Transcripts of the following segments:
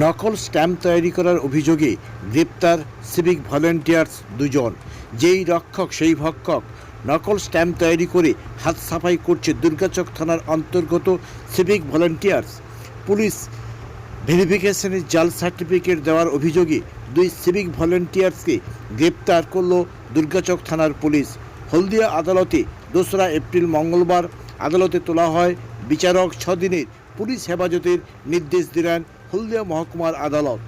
নকল স্ট্যাম্প তৈরি করার অভিযোগে গ্রেপ্তার সিভিক ভলেন্টিয়ার্স দুজন। যেই রক্ষক, সেই ভক্ষক নকল স্ট্যাম্প তৈরি করে হাত সাফাই করছে দুর্গাচক থানার অন্তর্গত সিভিক ভলেন্টিয়ার্স। পুলিশ ভেরিফিকেশনের জাল সার্টিফিকেট দেওয়ার অভিযোগে দুই সিভিক ভলেন্টিয়ার্সকে গ্রেপ্তার করল দুর্গাচক থানার পুলিশ। হলদিয়া আদালতে দোসরা এপ্রিল মঙ্গলবার আদালতে তোলা হয়, বিচারক ছদিনের পুলিশ হেফাজতের নির্দেশ দিলেন হলদিয়া মহকুমার আদালত।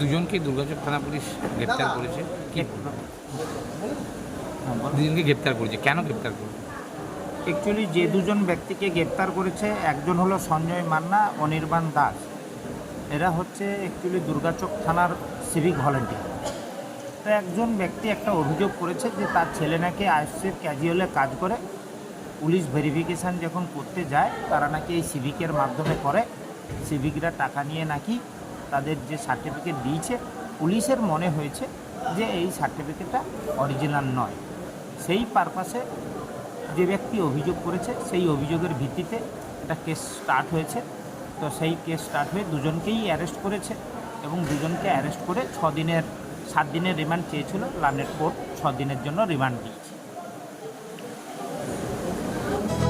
দুজনকে দুর্গাচক থানা পুলিশ গ্রেপ্তার করেছে? কি? দুজনকে গ্রেপ্তার করেছে। কেন গ্রেপ্তার করেছে? অ্যাকচুয়ালি যে দুজন ব্যক্তিকে গ্রেপ্তার করেছে একজন হলো সঞ্জয় মান্না অনির্বাণ দাস। এরা হচ্ছে অ্যাকচুয়ালি দুর্গাচক থানার সিভিক ভলেন্টিয়ার তো একজন ব্যক্তি একটা অভিযোগ করেছে যে তার ছেলে নাকি আইসিএফ ক্যাজুয়ালে কাজ করে। পুলিশ ভেরিফিকেশান যখন করতে যায় তারা নাকি এই সিভিকের মাধ্যমে করে। সিভিকরা টাকা নিয়ে নাকি তাদের যে সার্টিফিকেট দিয়েছে, পুলিশের মনে হয়েছে যে এই সার্টিফিকেটটা অরিজিনাল নয়। সেই পারপাসে যে ব্যক্তি অভিযোগ করেছে, সেই অভিযোগের ভিত্তিতে একটা কেস স্টার্ট হয়েছে। তো সেই কেস স্টার্ট হয়ে দুজনকেই অ্যারেস্ট করেছে এবং দুজনকে অ্যারেস্ট করে দিনের সাত দিনের রিমান্ড চেয়েছিল। লানেট কোর্ট দিনের জন্য রিমান্ড দিয়েছে।